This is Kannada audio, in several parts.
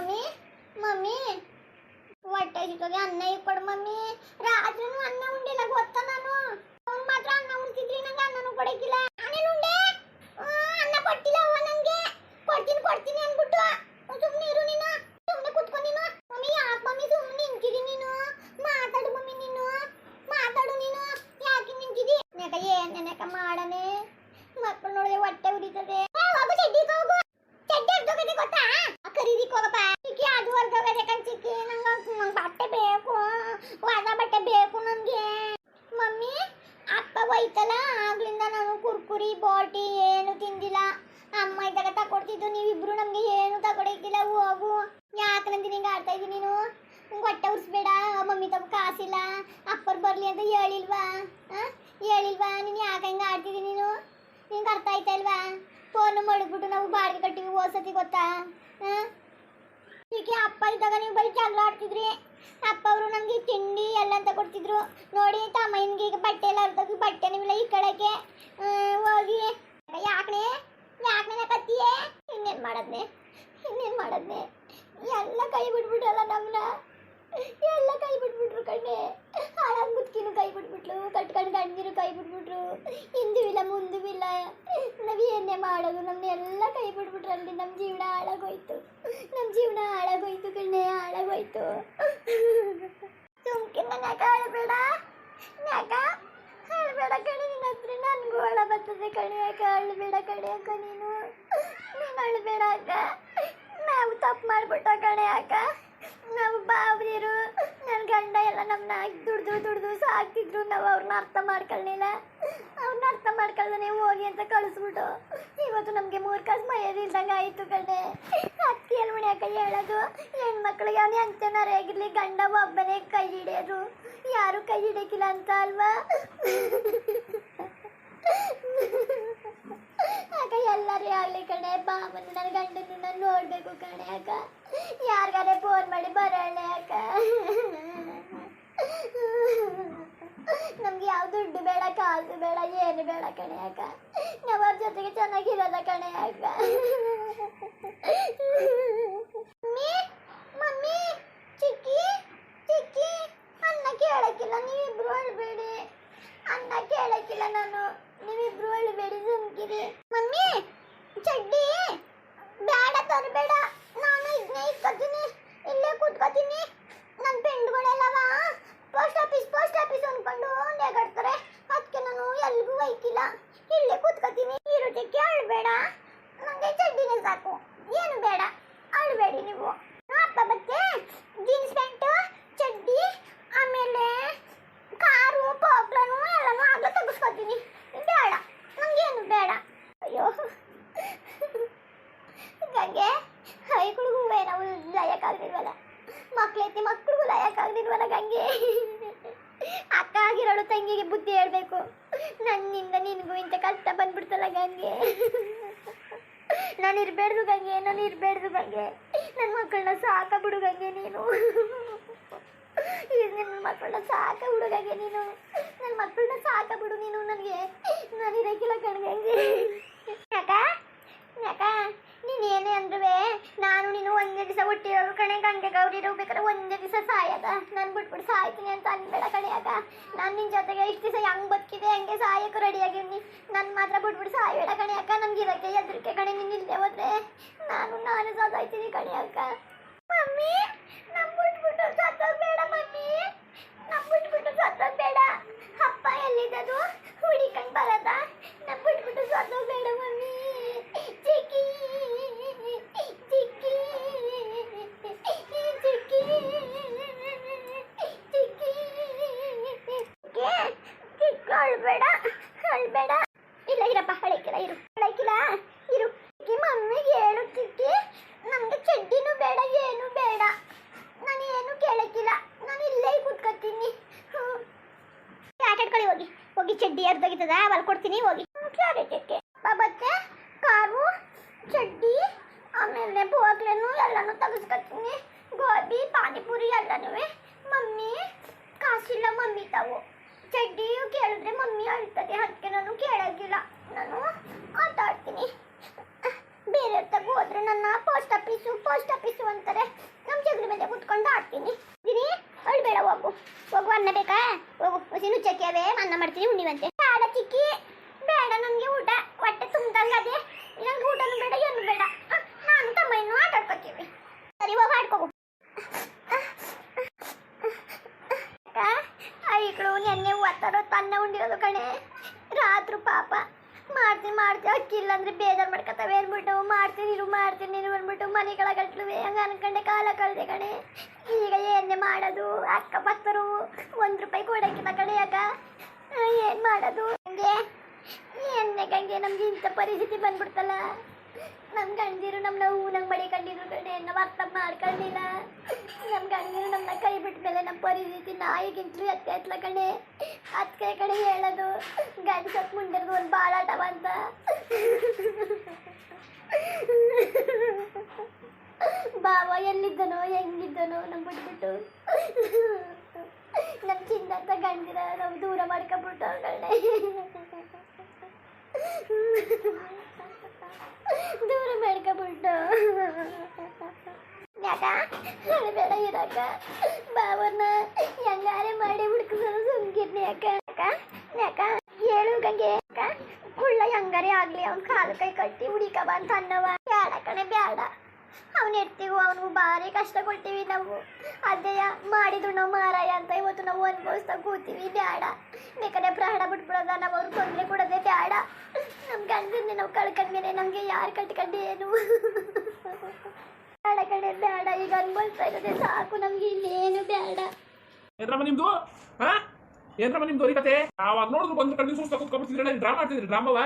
Mummy mummy. ಹೊಟ್ಟೆ ಸಿಕ್ಕೋದೆ ಅನ್ನ ಕೊಡು ಮಮ್ಮಿ. ರಾತ್ರಿನೂ ಅನ್ನ ಉಂಡಿಲ್ಲ, ಗೊತ್ತ ನಾನು? ಅವ್ನು ಮಾತ್ರ ಅನ್ನ ಉಣ್ತಿದ್ರಿ, ನಂಗೆ ಅನ್ನನೂ ಕೊಡಕ್ಕಿಲ್ಲ. ನಾನೇನು ಅನ್ನ ಕೊಟ್ಟಿಲ್ಲ ಅವ್ವ ನಂಗೆ. ಕೊಡ್ತೀನಿ ಕೊಡ್ತೀನಿ ಅನ್ಬಿಟ್ಟು ಸುಮ್ಮನೆ ಇರು ನೀನು. ಸುಮ್ಮನೆ ಕುತ್ಕೊ ನೀನು. ಮಮ್ಮಿ, ಯಾಕೆ ಮಮ್ಮಿ ಸುಮ್ಮನೆ ನಿಂತಿದಿ ನೀನು ಮಾತಾಡು ಮಮ್ಮಿ ನೀನು ಮಾತಾಡು ನೀನು ಯಾಕೆ ನಿಂತಿದಿ ನೆಕ ಏನ್ ನೆಕ ಮಾಡನೆ ಮಕ್ಕಳು ನೋಡಿದ್ರೆ ಹೊಟ್ಟೆ ಉರಿತದೆ ಏ, ಹೋಗು ಚಡ್ಡಿಗೆ ಹೋಗು ಚಡ್ಡಿ ಹೊರ್ದೋಗದೆ ಗೊತ್ತಾ ಖರೀದಿಕ್ ಹೋಗಪ್ಪ ಚಿಕ್ಕಿ ಅದು ಹೊರ್ದೋಗದೆ ಕಣ್ ಚಿಕ್ಕಿ ನಂಗೆ ನಂಗೆ ಬಟ್ಟೆ ಬೇಕು ಹೊಸ ಬಟ್ಟೆ ಬೇಕು ನನಗೆ ಮಮ್ಮಿ ಒಯ್ತಲ್ಲ ಆಗ್ಲಿಂದ ನಾನು ಕುರ್ಕುರಿ, ಬಾಟಿ ಏನು ತಿಂದಿಲ್ಲ. ಅಮ್ಮ ಇದ್ದಾಗ ತಕೊಡ್ತಿದ್ದು, ನೀವಿಬ್ರು ನಮ್ಗೆ ಏನು ತಗೊಡಕ್ಕಿಲ್ಲ ಹೋಗು ಯಾಕೆ ನಂದಿ ನಿಂಗೆ ಆಡ್ತಾ ಇದ್ದೀನಿ ನೀನು? ಹೊಟ್ಟೆ ಉರ್ಸ್ಬೇಡ. ಮಮ್ಮಿ ತಮ್ಮ ಕಾಸಿಲ್ಲ. ಅಪ್ಪರ್ ಬರಲಿ ಅಂತ ಹೇಳಿಲ್ವಾ? ಹೇಳಿಲ್ವಾ? ನೀನು ಯಾಕೆ ಹಿಂಗೆ ಆಡ್ತಿದ್ದೀನಿ ನೀನು? ನಿಂಗೆ ಅರ್ಥ ಆಯ್ತಾ ಇಲ್ವಾ? ಫೋನ್ ಮಾಡಿಬಿಟ್ಟು ನಾವು ಬಾಡಿಗೆ ಕಟ್ಟಿವಿ ಓಸತಿ ಗೊತ್ತಾ? ಹಾಂ? ಈಗ ಅಪ್ಪ ಇದ್ದಾಗ ನೀವು ಬರೀ ಜಗಳ ಆಡ್ತಿದ್ರಿ. ಅಪ್ಪ ಅವರು ನಮಗೆ ತಿಂಡಿ ಎಲ್ಲ ಅಂತ ಕೊಡ್ತಿದ್ರು. ನೋಡಿ ತಮ್ಮನಿಗೆ ಈಗ ಬಟ್ಟೆ ಎಲ್ಲ ಅರ್ಧಕ್ಕೆ ಬಟ್ಟೆ ನಿಮ್ಮಿಲ್ಲ ಈ ಕಡೆಗೆ ಹೋಗಿ. ಯಾಕನೆ? ಯಾಕನೆ ಕತ್ತಿಯೇ? ಇನ್ನೇನು ಮಾಡದ್ನೆ? ಇನ್ನೇನು ಮಾಡದ್ನೆ? ಎಲ್ಲ ಕೈ ಬಿಟ್ಬಿಟ್ರಲ್ಲ ನಮ್ಮನ್ನ ಎಲ್ಲ ಕೈ ಬಿಟ್ಬಿಟ್ರು ಕಣ್ಣೆ. ಹಾಳಾಗಿ ಮುದ್ಕಿನೂ ಕೈ ಬಿಟ್ಬಿಟ್ಲು, ಕಟ್ಕೊಂಡು ಗಂಡಿರು ಕೈ ಬಿಟ್ಬಿಟ್ರು. ಹಿಂದೂ ಇಲ್ಲ, ಮುಂದೂ ಇಲ್ಲ. ನಾವ್ ಏನೇ ಮಾಡೋದು, ನಮ್ನ ಎಲ್ಲ ಕೈ ಬಿಟ್ಬಿಟ್ರಲ್ಲಿ ನಮ್ಮ ಜೀವನ ಹಾಳಾಗೋಯ್ತು ನಮ್ಮ ಜೀವನ ಹಾಳಾಗೋಯ್ತು ಕಣ್ಣೆ ಹಾಳಾಗೋಯ್ತು ಸುಮ್ಕೆ ಯಾಕೆ ಅಳ್ಬೇಡ ಯಾಕ? ಅಳ್ಬೇಡ ಕಣೆ, ನಿನ್ನ ಹತ್ರ ನನಗೂ ಅಳ ಬರ್ತದೆ ಕಣೆ. ಯಾಕೆ ಅಳ್ಬೇಡ ಕಣೆ ನೀನು? ನೀನು ಅಳ್ಬೇಡ ಅಕ್ಕ. ನಾವು ತಪ್ಪು ಮಾಡ್ಬಿಟ್ಟ ಕಣೆ ನಾವು ಬಾವ್ದಿರು ನನ್ನ ಗಂಡ ಎಲ್ಲ ನಮ್ಮನ್ನ ದುಡ್ದು ದುಡ್ದು ಸಾಕ್ತಿದ್ರು. ನಾವು ಅವ್ರನ್ನ ಅರ್ಥ ಮಾಡ್ಕೊಳ್ಳಿಲ್ಲ ಅವ್ರನ್ನ ಅರ್ಥ ಮಾಡ್ಕೊಳ್ದೇ ಹೋಗಿ ಅಂತ ಕಳಿಸ್ಬಿಟ್ಟು ಇವತ್ತು ನಮಗೆ ಮೂರು ಕಾಸು ಮೈಯದಿಲ್ದಂಗೆ ಆಯಿತು ಕಣೆ. ಅತ್ತಿ ಎಲ್ಲಿ ಕೈ ಹೇಳೋದು, ಹೆಣ್ಮಕ್ಳಿಗೆ ಅವನೇ ಅಂಚನಾರೇ ಆಗಿರಲಿ, ಗಂಡ ಒಬ್ಬನೇ ಕೈ ಹಿಡಿಯೋದು. ಯಾರು ಕೈ ಹಿಡಿಯೋಕ್ಕಿಲ್ಲ ಅಂತ ಅಲ್ವಾ? ಅಕ್ಕ ಆಗಲಿ ಕಣೆ, ಬಾಮನ ನನ್ನ ಗಂಡನ ನಾನು ನೋಡಬೇಕು ಕಣೆ ಅಕ್ಕ. ಯಾರಿಗಾರೆ ಫೋನ್ ಮಾಡಿ ಬರೋಣ ಅಕ್ಕ. ನಮ್ಗೆ ಯಾವ ದುಡ್ಡು ಬೇಡ ಕಾಸು ಬೇಡ, ಏನು ಬೇಡ ಕಣೆ ಅಕ್ಕ. ನಾವು ಅವ್ರ ಜೊತೆಗೆ ಚೆನ್ನಾಗಿರೋದ ಕಣೆ ಅಕ್ಕ ಮಮ್ಮಿ ಮಮ್ಮಿ ಚಿಕ್ಕಿ ಚಿಕ್ಕಿ ಅನ್ನ ಕೇಳಕ್ಕಿಲ್ಲ ನೀವಿಬ್ರು ಅಳ್ಬೇಡಿ ಅನ್ನ ಕೇಳಕ್ಕಿಲ್ಲ ನಾನು ನೀವಿಬ್ರು ಅಳ್ಬೇಡಿ ಸುಮ್ಕಿರಿ ಮಮ್ಮಿ ಚಡ್ಡಿ ಬೇಡ ತರಬೇಡ ನಾನು ಇದನ್ನೇ ಇಟ್ಕೊತೀನಿ ಇಲ್ಲೇ ಕೂತ್ಕೋತೀನಿ ನನ್ನ ಫ್ರೆಂಡ್ಗಳೆಲ್ಲವ ಪೋಸ್ಟ್ ಆಫೀಸ್ ಪೋಸ್ಟ್ ಆಫೀಸ್ ಅನ್ಕೊಂಡು ನೆಗಡ್ತಾರೆ ಅದಕ್ಕೆ ನಾನು ಎಲ್ಗೂ ಒಯ್ಕಿಲ್ಲ ಇಲ್ಲೇ ಕೂತ್ಕೋತೀನಿ ಇರೋದಕ್ಕೆ ಅಳ್ಬೇಡ ನನಗೆ ಚಡ್ಡಿನೇ ಸಾಕು ಏನು ಬೇಡ ಅಳ್ಬೇಡಿ ನೀವು ಅಪ್ಪ ಬತ್ತೆ ಜೀನ್ಸ್ ಪ್ಯಾಂಟು ಚಡ್ಡಿ ಆಮೇಲೆ ಕಾರು ಪೋಗ್ಲನು ಎಲ್ಲನೂ ಆಗ ತೆಗಿಸ್ಕೊತೀನಿ ಬೇಡ ನಂಗೇನು ಬೇಡ ಅಯ್ಯೋ ಗಂಗೆ ಹೈಗಳಿಗೂ ನಾವು ಲಯಕ್ಕಾಗ್ದಿಲ್ವಲ್ಲ ಮಕ್ಳೈತಿ ಮಕ್ಳಿಗೂ ಲಯಕ್ಕಾಗ್ದಿಲ್ವಲ್ಲ ಗಂಗೆ ಅಕ್ಕ ಆಗಿರೋಳು ತಂಗಿಗೆ ಬುದ್ಧಿ ಹೇಳ್ಬೇಕು ನನ್ನಿಂದ ನಿನಗೂ ಇಂಥ ಕಷ್ಟ ಬಂದ್ಬಿಡ್ತಲ್ಲ ಗಂಗೆ. ನಾನು ಇರಬೇಡ್ದು ಗಂಗೆ, ನಾನು ಇರಬೇಡ್ದು ಗಂಗೆ. ನನ್ನ ಮಕ್ಕಳನ್ನ ಸಾಕ ಬಿಡು ಗಂಗೆ ನೀನು. ನನ್ನ ಮಕ್ಕಳನ್ನ ಸಾಕ ಬಿಡು ಗಂಗೆ ನೀನು. ನನ್ನ ಮಕ್ಕಳನ್ನ ಸಾಕ ಬಿಡು ನೀನು ನನಗೆ. ನಾನು ಇರಕ್ಕಿಲ್ಲ ಕಣ್ಗಂಗೆ ಯಾಕ ಯಾಕ ನೀನು ಏನೇ ಅಂದ್ರುವೆ ನಾನು ನೀನು ಒಂದೇ ದಿವಸ ಹುಟ್ಟಿರೋರು ಕಣೆ ಗಂಗೆ ಗೌರಿ ಬೇಕಾದ್ರೆ ಒಂದೇ ದಿವಸ ಸಾಯದ. ನಾನು ಬಿಟ್ಬಿಟ್ಟು ಸಾಯ್ತೀನಿ ಅಂತ ಅನ್ಬೇಡ ಕಣೆಯಾಗ ನಾನು ನಿನ್ನ ಜೊತೆಗೆ ಇಷ್ಟು ದಿವಸ ಹೆಂಗ್ ಬದುಕಿದೆ, ಹಂಗೆ ಸಾಯಕ್ಕೂ ರೆಡಿಯಾಗಿವ್ನಿ ನನ್ನ ಮಾತ್ರ ಬಿಟ್ಬಿಟ್ಟು ಸಾಯಬೇಡ ಕಣೆ ಅಕ್ಕ. ನಮ್ಗೆ ಇರಕ್ಕೆ ಎದ್ರಿಕೆ ಕಣೆ, ನೀನು ಇಲ್ಲದೆ ಹೋದ್ರೆ ನಾನು ನಾನು ಸಾಯ್ತೀನಿ ಕಣೆ ಅಕ್ಕ ಮಮ್ಮಿ ನಮ್ ಬಿಟ್ಬಿಟ್ಟು ಸತ್ತೋಗ್ಬೇಡ ಮಮ್ಮಿ ನಮ್ ಬಿಟ್ಬಿಟ್ಟು ಸತ್ತೋಗ್ಬೇಡ ಅಪ್ಪ ಎಲ್ಲಿದ್ದದು ಹುಡಿಕಂಡ್ ಬರದ ನಮ್ ಬಿಟ್ಬಿಟ್ಟು ಸತ್ತೋಗ್ಬೇಡ ಮಮ್ಮಿ ಚಿಕ್ಕಿ ಚಿಕ್ಕಿ ಚಿಕ್ಕಿ ಚಿಕ್ಕಿ ಚಿಕ್ಕ ಅಳ್ಬೇಡ ಅಳ್ಬೇಡ ಇಲ್ಲ ಇರಪ್ಪ ಅಳಕಿಲ್ಲ ಇರು ಅಳಕಿಲ್ಲ ಇರು ಚಿಕ್ಕಿ ಮಮ್ಮಿಗೆ ಹೇಳು ಚಿಕ್ಕಿ ನಮ್ಗೆ ಚಡ್ಡಿನೂ ಬೇಡ ಏನು ಬೇಡ ನಾನು ಏನು ಕೇಳಕ್ಕಿಲ್ಲ ನಾನು ಇಲ್ಲೇ ಕೂತ್ಕೊತೀನಿ ಹ್ಮ್. ಆಟ ಆಡ್ಕೊಳ್ಳಿ ಹೋಗಿ ಚಡ್ಡಿ ಅವಲ್ಲಿ ಕೊಡ್ತೀನಿ, ಹೋಗಿ. ಬಾಬತ್ತೆ ಕಾರು, ಚಡ್ಡಿ, ಆಮೇಲೆ ಬೋಗ್ಲೆನು ಎಲ್ಲನೂ ತೆಗೆಸ್ಕೊತೀನಿ. ಗೋಬಿ, ಪಾನಿಪುರಿ ಎಲ್ಲನೂ ಮಮ್ಮಿ, ಕಾಸಿಲ್ಲ ಮಮ್ಮಿ ತಾವು. ಚಡ್ಡಿಯು ಕೇಳಿದ್ರೆ ಮಮ್ಮಿ ಅಳ್ತದೆ ಅದಕ್ಕೆ ನಾನು ಕೇಳೋಗಿಲ್ಲ ನಾನು ಆಟ ಬೇರೆ ತಗೋದ್ರೆ ಹೋದ್ರೆ ನನ್ನ ಪೋಸ್ಟ್ ಆಫೀಸು ಪೋಸ್ಟ್ ಆಫೀಸು ಅಂತಾರೆ. ನಮ್ಮ ಜಗಳ ಮೇಲೆ ಕುತ್ಕೊಂಡು ಆಡ್ತೀನಿ. ಅಳ್ಬೇಡ ಹೋಗು. ಹೋಗು, ಅನ್ನ ಬೇಕಾ? ಹೋಗು. ಹಸಿನು ಚಕ್ಕಿಯವೇ ಅನ್ನ ಮಾಡ್ತೀನಿ, ಉಣ್ಣಿವಂತೆ. ಬೇಡ, ಚಿಕ್ಕಿ. ಬೇಡ, ನನಗೆ ಊಟ. ಹೊಟ್ಟೆ ತುಂಬ್ದಂಗೆ ಅದೇ. ನಂಗೆ ಊಟನೂ ಬೇಡ, ಏನು ಬೇಡ. ನಾನು ತಮ್ಮ ಇನ್ನು ಆಟ ಸರಿ, ಹೋಗಿ, ಆಡ್ಕೋಗು. ಐಗಳು ನೆನ್ನೆ ಒತ್ತರೋ ತನ್ನ ಉಂಡಿರೋದು ಕಣೆ. ರಾತ್ರಿ ಪಾಪ. ಮಾಡ್ತೀನಿ ಮಾಡ್ತೀನಿ. ಅಕ್ಕಿ ಇಲ್ಲ ಅಂದ್ರೆ ಬೇಜಾರು ಮಾಡ್ಕೊತಾವೆ ಅಂದ್ಬಿಟ್ಟು. ಮಾಡ್ತೀನಿ, ಇರು ಮಾಡ್ತೀನಿ, ಇರು ಅಂದ್ಬಿಟ್ಟು ಮನೆ ಗಟ್ಲುವೆ ಹಂಗ ಅನ್ಕಂಡೆ, ಕಾಲ ಕಳ್ದೆ ಕಣೆ. ಈಗ ಏನೇ ಮಾಡೋದು? ಅಕ್ಕ ಪಕ್ಕರು ಒಂದು ರೂಪಾಯಿ ಕೊಡಕ್ಕಿಲ್ಲ ಅಕ್ಕ. ಏನು ಮಾಡೋದು? ಹಂಗೆ ಏನೇ ಗಂಗೆ, ನಮ್ಗೆ ಇಂಥ ಪರಿಸ್ಥಿತಿ ಬಂದ್ಬಿಡ್ತಲ್ಲ. ನಮ್ಮ ಗಂಡಿರು ನಮ್ಮನ್ನ ಹೂನಂಗ್ ಮಡಿ ಕಂಡಿದ್ರು ಕಣೆ ನಾವು ಅರ್ಥ ಮಾಡ್ಕೊಂಡಿಲ್ಲ ನಮ್ಮ ಗಂಡಿರು ನಮ್ಮನ್ನ ಕೈ ಬಿಟ್ಟ ಮೇಲೆ ನಮ್ಮ ಪರಿಸ್ಥಿತಿ ನಾಯಿಗಿಂತಲೂ ಎತ್ತೆ ಎತ್ಲ ಕಣೆ. ಅದಕ್ಕೆ ಕಡೆ ಹೇಳೋದು, ಗಂಡ ಸತ್ ಮುಂದಿರೋದು ಒಂದು ಬಾಳಾಟವ ಅಂತ. ಬಾವ ಎಲ್ಲಿದ್ದನೋ, ಹೆಂಗಿದ್ದನೋ ನಮ್ ಬಿಟ್ಬಿಟ್ಟು. ನಮ್ ಚಿನ್ನಂತ ಗಂಡಿರ ನಾವು ದೂರ ಮಾಡ್ಕೊಂಡ್ಬಿಟ್ಟು ಕಣೆ ದೂರ ಮಾಡ್ಕೊಬಿಟ್ಟು. ಯಾಕ? ಬೇಡ ಇರಕ. ಬಾವನ್ನ ಹೆಂಗಾರೆ ಮಾಡಿ ಹುಡ್ಕೊಂಡು ಸುಮ್ಗಿರ್ನಿ ಯಾಕ? ಯಾಕ? ಹೇಳು ಗಂಗೆ. ಕುಳ್ಳ ಹೆಂಗಾರೆ ಆಗ್ಲಿ, ಅವ್ನ ಕಾಲು ಕೈ ಕಟ್ಟಿ ಹುಡಿಕಬ ಅಂತ ಅನ್ನವ. ಬೇಡ ಕಣೆ, ಬೇಡ. ಅವ್ನ ಇರ್ತೀವಿ ಅವನಿಗೂ ಭಾರಿ ಕಷ್ಟ ಕೊಡ್ತೀವಿ ನಾವು. ಅದೇ ಮಾಡಿದ್ರು ನಾವು ಮಾರಾಯ ಅಂತ ಇವತ್ತು ನಾವು ಅನುಭವಿಸ್ತಾ ಕೂತೀವಿ, ಬ್ಯಾಡ. ಬೇಕಾದ್ರೆ ಪ್ರಾಣ ಬಿಟ್ಬಿಡೋದ, ನಾವು ಅವ್ರಿಗೆ ತೊಂದರೆ ಕೊಡೋದೆ ಬ್ಯಾಡ. ನಮ್ಮ ಗಂಡನ್ನೇ ನಾವು ಕಳ್ಕೊಂಡ್ಮೇಲೆ ನಮಗೆ ಯಾರು ಕಟ್ಕೊಂಡು ಏನು ಬೇಡ ಕಡೆ ಬೇಡ ಈಗ ಅನ್ಭವಿಸ್ತಾ ಇರೋದೇ ಸಾಕು, ನಮ್ಗೆ ಇನ್ನೇನು ಬೇಡ ಏನ್ರಮ್ಮ ನಿಮ್ದು? ಹಾ? ನಿಮ್ದು? ಈ ಕತೆ? ಅವಾಗ ನೋಡಿದ್ರು ಬಂದು ಕಣ್ಣು ಸೂಸ್ತಾ ಕೂತ್ಕೊಂಡ್ಬಿಡ್ತಿದ್ರಲ್ಲ ಡ್ರಾಮಾ ಮಾಡ್ತಿದ್ರಿ ಡ್ರಾಮವ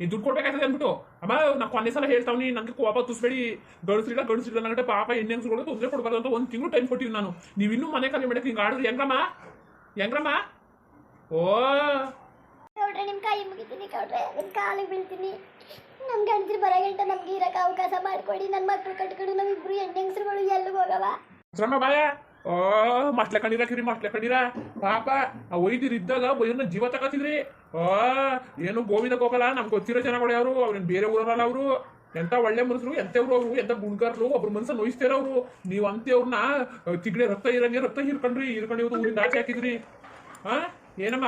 ಈ ದುಡ್ಡು ಕೊಡ್ಬೇಕಾಗ್ತದೆ ಅಂದ್ಬಿಟ್ಟು. ಅಮ್ಮ ನಾ ಕೊನೆ ಸಲ ಹೇಳ್ತಾವ್ನಿ ನನಗೆ ಕೋಪ ತುಸ್ಬೇಡಿ ಗಂಡಸ್ರಿಲ್ಲ ಗಂಡಸ್ರಿಲ್ಲ ನನಗೆ ಪಾಪ ಹೆಣ್ಣೆ ಹೆಂಗ್ಸ್ಗಳು ತೊಂದರೆ ಕೊಡ್ಬಾರ್ದು ಅಂತ ಒಂದು ತಿಂಗಳು ಟೈಮ್ ಕೊಟ್ಟಿವಿ ನಾನು. ನೀವು ಇನ್ನೂ ಮನೆ ಖಾಲಿ ಮಾಡಕ್ಕೆ ಹಿಂಗೆ ಆಡಿದ್ರಿ ಹೆಂಗ್ರಮ್ಮ? ಹೆಂಗ್ರಮ್ಮ? ಓ. ನೋಡ್ರಿ ನಿಮ್ಮ ಕೈ ಮುಗಿತೀನಿ ಕೊಡ್ರೆ ನಿಮ್ಮ ಕಾಲಿಗೆ ಬೀಳ್ತೀನಿ. ನಮ್ಮ ಗಂಡಸ್ರು ಬರೋ ಗಂಟ ನಮ್ಗೆ ಇರಕ್ಕೆ ಅವಕಾಶ ಮಾಡ್ಕೊಡಿ ನನ್ನ ಮಕ್ಕಳು ಕಟ್ಕೊಂಡು ನಮ್ಮಿಬ್ರು ಹೆಣ್ಣೆಂಗ್ಸ್ರುಗಳು ಎಲ್ಲಿಗೆ ಹೋಗವ? ಶ್ರಮ ಬಾಯ. ಓ ಮಟ್ಲೆ ಕಣ್ಣೀರ ಕಿರಿ ಮಟ್ಲೆ ಕಣೀರ ಪಾಪ, ಆ ವೈದ್ಯರು ಇದ್ದಾಗ ವೈದ್ಯನ ಜೀವ ತಗೋತಿದ್ರಿ. ಆ, ಏನು ಗೋವಿಂದ ಗೋಪಾಲ, ನಮ್ಗೆ ಗೊತ್ತಿರೋ ಜನಗಳು ಯಾರು? ಅವ್ರೇನು ಬೇರೆ ಊರಲ್ಲ ಅವರು? ಎಂತ ಒಳ್ಳೆ ಮನುಷ್ಯರು ಎಂತವ್ರು ಅವರು? ಎಂತ ಗುಣಗಾರರು? ಒಬ್ರು ಮನ್ಸ ನೋಯಿಸ್ತಾರ ಅವರು? ನೀವು ಅಂತೆಯವ್ರನ್ನ ತಿಗಡೆ ರಕ್ತ ಇರಂಗೆ ರಕ್ತ ಹೀರ್ಕಂಡ್ರಿ. ಹೀರ್ಕೊಂಡು ಇವತ್ತು ಊರಿಂದ ಆಚೆ ಹಾಕಿದ್ರಿ. ಹಾ ಏನಮ್ಮ?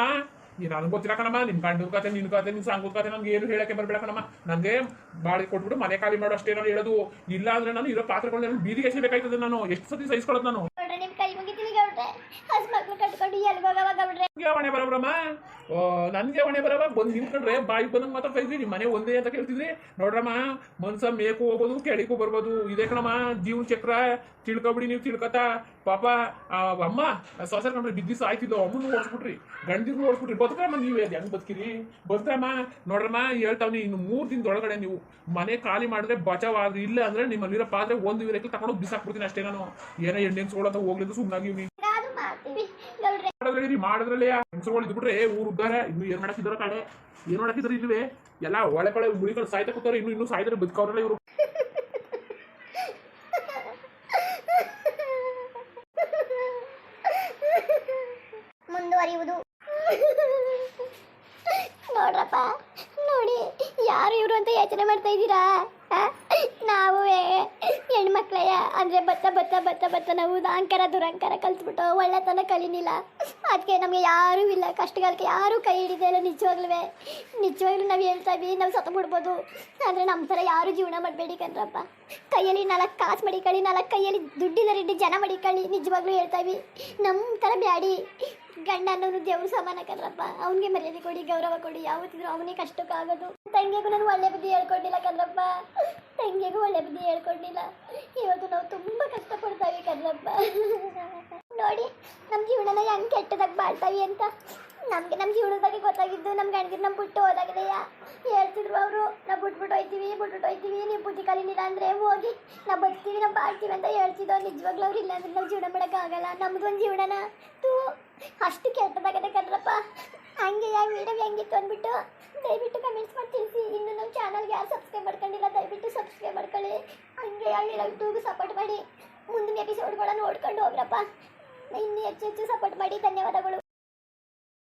ನಾನು ಗೊತ್ತಿಲ್ಲ ಕಣಮ್ಮ. ನಿನ್ ಕಂಡು ಕತೆ, ನಿನ್ ಕತೆ, ನಿನ್ ಸಾಂಗ್ ಕತೆ ನಮ್ಗೆ ಏನು ಹೇಳಕ್ಕೆ ಬರ್ಬೇಡ ಕಣಮ್ಮ. ನನಗೆ ಬಾಳಿ ಕೊಟ್ಬಿಟ್ಟು ಮನೆ ಖಾಲಿ ಮಾಡೋ ಅಷ್ಟೇ ನಾನು ಹೇಳೋದು. ಇಲ್ಲ ಅಂದ್ರೆ ನಾನು ಇರೋ ಪಾತ್ರಗಳನ್ನ ಬೀದಿಗೆ ಎಸಿಬೇಕಾಯ್ತದೆ ನಾನು. ಎಷ್ಟು ಸತಿ ಸಹಿಸ್ಕೊಳ್ಳೋದು ನಾನು ಗೌಡ್ರೆ ನಿಮ್ಮ ಕೈ ಮುಗಿತೀನಿ ಗೌಡ್ರೆ ಹಸ್ ಕಟ್ಕೊಂಡು ಹೊಣೆ ಬರಬ್ರಮ್ಮ ಓ ನನ್ಗೆ ಹೊಣೆ ಬರವ ಬಂದು ನಿಂತ್ಕೊಂಡ್ರೆ ಬಾಯಿ ಬಂದಂಗೆ ಮಾತಾಡ್ತಾ ಇದ್ರಿ ಮನೆ ಒಂದೇ ಅಂತ ಕೇಳ್ತಿದ್ರಿ. ನೋಡ್ರಮ್ಮ ಮನ್ಸ ಮೇಕು ಹೋಗ್ಬೋದು ಕೆಳಗೂ ಬರ್ಬೋದು. ಇದೇ ಕಣಮ್ಮ ಜೀವನ ಚಕ್ರ ತಿಳ್ಕೊಬಿಡಿ ನೀವು ತಿಳ್ಕೊತ. ಪಾಪ ಆ ಅಮ್ಮ ಸೊಸರ್ ಕಂಡ್ರೆ ಬಿದ್ದಿಸ ಆಯ್ತಿದ್ದು ಅಮ್ಮನ ಓಡಿಸ್ಬಿಟ್ರಿ. ಗಂಡಿಗೂ ಓಡಿಸ್ಬಿಟ್ರಿ. ನೀವು ನೀವೇ ಹೆಂಗ್ ಬದುಕಿರಿ? ಬದುಕ್ರಮ್ಮ ನೋಡ್ರಮ್ಮ ಹೇಳ್ತಾವ್ನಿ ಇನ್ನು ಮೂರು ದಿನದೊಳಗಡೆ ನೀವು. ಮನೆ ಖಾಲಿ ಮಾಡಿದ್ರೆ ಬಚಾವಾದ್ರಿ ಇಲ್ಲ ಅಂದ್ರೆ ನಿಮ್ಮಲ್ಲಿರೋ ಪಾತ್ರೆ ಒಂದು ವೀರಕ್ಕೆ ತಗೊಂಡು ಬಿಸಾಕ್ಬಿಡ್ತೀನಿ ಅಷ್ಟೇ ನಾನು. ಏನೋ ಎಣ್ಣೆ ಅಂತ ಹೋಗ್ಲಿದ್ದು ಸುಮ್ಮನಾಗಿ ಅದು ಮಾಡ್ತೀವಿ. ಗೌಡ್ರೆ. ಮಾಡಿದ್ರಲ್ಲಿ ಇದ್ಬಿಟ್ರೆ ಊರು ಉದ್ದಾರ ಇನ್ನು ಏನ್ ಮಾಡಕ್ಕಿದಾರ ಕಡೆ ಏನ್ ಮಾಡಕ್ಕಿದಾರ ಇಲ್ವೇ? ಎಲ್ಲ ಒಳೆ ಕಡೆ ಮುಳಿಗಳು ಸಾಯ್ತಾ ಕೂತಾರೆ ಇನ್ನು ಇನ್ನು ಸಾಯ್ತಾರೆ ಬದುಕವ್ರಲ್ಲ ಇವರು. ಮುಂದುವರಿಯುವುದು. ನೋಡ್ರಪ್ಪ ನೋಡಿ ಯಾರು ಇವರು ಅಂತ ಯೋಚನೆ ಮಾಡ್ತಾ ಇದ್ದೀರಾ? ಹೆಣ್ಮಕ್ಳಯ್ಯ ಅಂದ್ರೆ ಬತ್ತ ಬತ್ತ ಬತ್ತ ಬತ್ತ ನಾವು ಅಹಂಕಾರ ದುರಂಕಾರ ಕಲ್ತ್ಬಿಟ್ಟು ಒಳ್ಳೆತನ ಕಲಿನಿಲ್ಲ. ಅದಕ್ಕೆ ನಮಗೆ ಯಾರೂ ಇಲ್ಲ, ಕಷ್ಟಗಾಲಕ್ಕೆ ಯಾರೂ ಕೈ ಹಿಡಿದೆ ಇಲ್ಲ ನಿಜವಾಗ್ಲೂ ನಿಜವಾಗ್ಲೂ ನಾವು ಹೇಳ್ತಾ ಇದ್ವಿ ನಾವು ಸತ ಬಿಡ್ಬೋದು. ಆದರೆ ನಮ್ಮ ಥರ ಯಾರೂ ಜೀವನ ಮಾಡಬೇಡಿ ಕಣ್ರಪ್ಪ. ಕೈಯಲ್ಲಿ ನಾಲ್ಕು ಕಾಸು ಮಡಿಕೊಳ್ಳಿ, ನಾಲ್ಕು ಕೈಯಲ್ಲಿ ದುಡ್ಡಿಲ್ಲ ರೆಡ್ಡಿ ಜನ ಮಡಿಕೊಳ್ಳಿ, ನಿಜವಾಗ್ಲೂ ಹೇಳ್ತಾ ನಮ್ಮ ಥರ ಬ್ಯಾಡಿ. ಗಂಡ ಅನ್ನೋನು ದೇವ್ರ ಸಮಾನ ಕಣ್ರಪ್ಪ. ಅವನಿಗೆ ಮರ್ಯಾದೆ ಕೊಡಿ, ಗೌರವ ಕೊಡಿ. ಯಾವತ್ತಿದ್ರು ಅವನಿಗೆ ಕಷ್ಟಕ್ಕಾಗೋದು ತಂಗಿಗೂ ನಾನು ಒಳ್ಳೆ ಬುದ್ಧಿ ಹೇಳ್ಕೊಂಡಿಲ್ಲ ಕಣ್ರಪ್ಪ. ತಂಗಿಗೂ ಒಳ್ಳೆ ಬುದ್ಧಿ ಹೇಳ್ಕೊಂಡಿಲ್ಲ. ಇವತ್ತು ನಾವು ತುಂಬ ಕಷ್ಟಪಡ್ತಾವೆ ಕಣ್ರಪ್ಪ. ನೋಡಿ. ನಮ್ಮ ಜೀವನನ ಹೆಂಗೆ ಕೆಟ್ಟದಾಗ ಬಾಳ್ತಾವಿ ಅಂತ. ನಮಗೆ ನಮ್ಮ ಜೀವನದ ಬಗ್ಗೆ ಗೊತ್ತಾಗಿದ್ದು ನಮ್ಮ ಗಂಡಗಿರ್ ನಮ್ಮ ಬಿಟ್ಟು ಹೋದಾಗದೆಯ ಹೇಳ್ತಿದ್ರು ಅವರು. ನಾವು ಬಿಟ್ಬಿಟ್ಟು ಹೋಯ್ತೀವಿ ಬಿಟ್ಬಿಟ್ಟು ಹೋಯ್ತೀವಿ. ನೀವು ಬುದ್ಧಿ ಕಾಲಿನಿಲ್ಲ ಅಂದರೆ ಹೋಗಿ ನಾವು ಬದುಕ್ತೀವಿ, ನಾವು ಬಾಳ್ತೀವಿ ಅಂತ ಹೇಳ್ತಿದ್ದೋ ನಿಜವಾಗ್ಲೂ ಅವ್ರು ಇಲ್ಲ ಅಂದ್ರೆ ನಾವು ಜೀವನ ಮಾಡೋಕ್ಕಾಗಲ್ಲ ನಮ್ದು ಒಂದು ಜೀವನನ. ತೂ, ಅಷ್ಟು ಕೆಟ್ಟದಾಗದೆ ಹಂಗೆ ಯಾವ ವಿಡಿಯೋ ಹೆಂಗಿತ್ತು ಅಂದ್ಬಿಟ್ಟು ದಯವಿಟ್ಟು ಕಮೆಂಟ್ಸ್ ಮಾಡಿ ತಿಳಿಸಿ. ಇನ್ನು ನಮ್ಮ ಚಾನಲ್ಗೆ ಯಾರು ಸಬ್ಸ್ಕ್ರೈಬ್ ಮಾಡ್ಕೊಂಡಿಲ್ಲ, ದಯವಿಟ್ಟು ಸಬ್ಸ್ಕ್ರೈಬ್ ಮಾಡ್ಕೊಳ್ಳಿ. ಹಂಗೆ ಯಾವ ಟೂಗೂ ಸಪೋರ್ಟ್ ಮಾಡಿ. ಮುಂದಿನ ಎಪಿಸೋಡ್ಗಳನ್ನ ನೋಡ್ಕೊಂಡು ಹೋಗ್ರಪ್ಪ. ಇನ್ನು ಹೆಚ್ಚು ಹೆಚ್ಚು ಸಪೋರ್ಟ್ ಮಾಡಿ ಧನ್ಯವಾದಗಳು.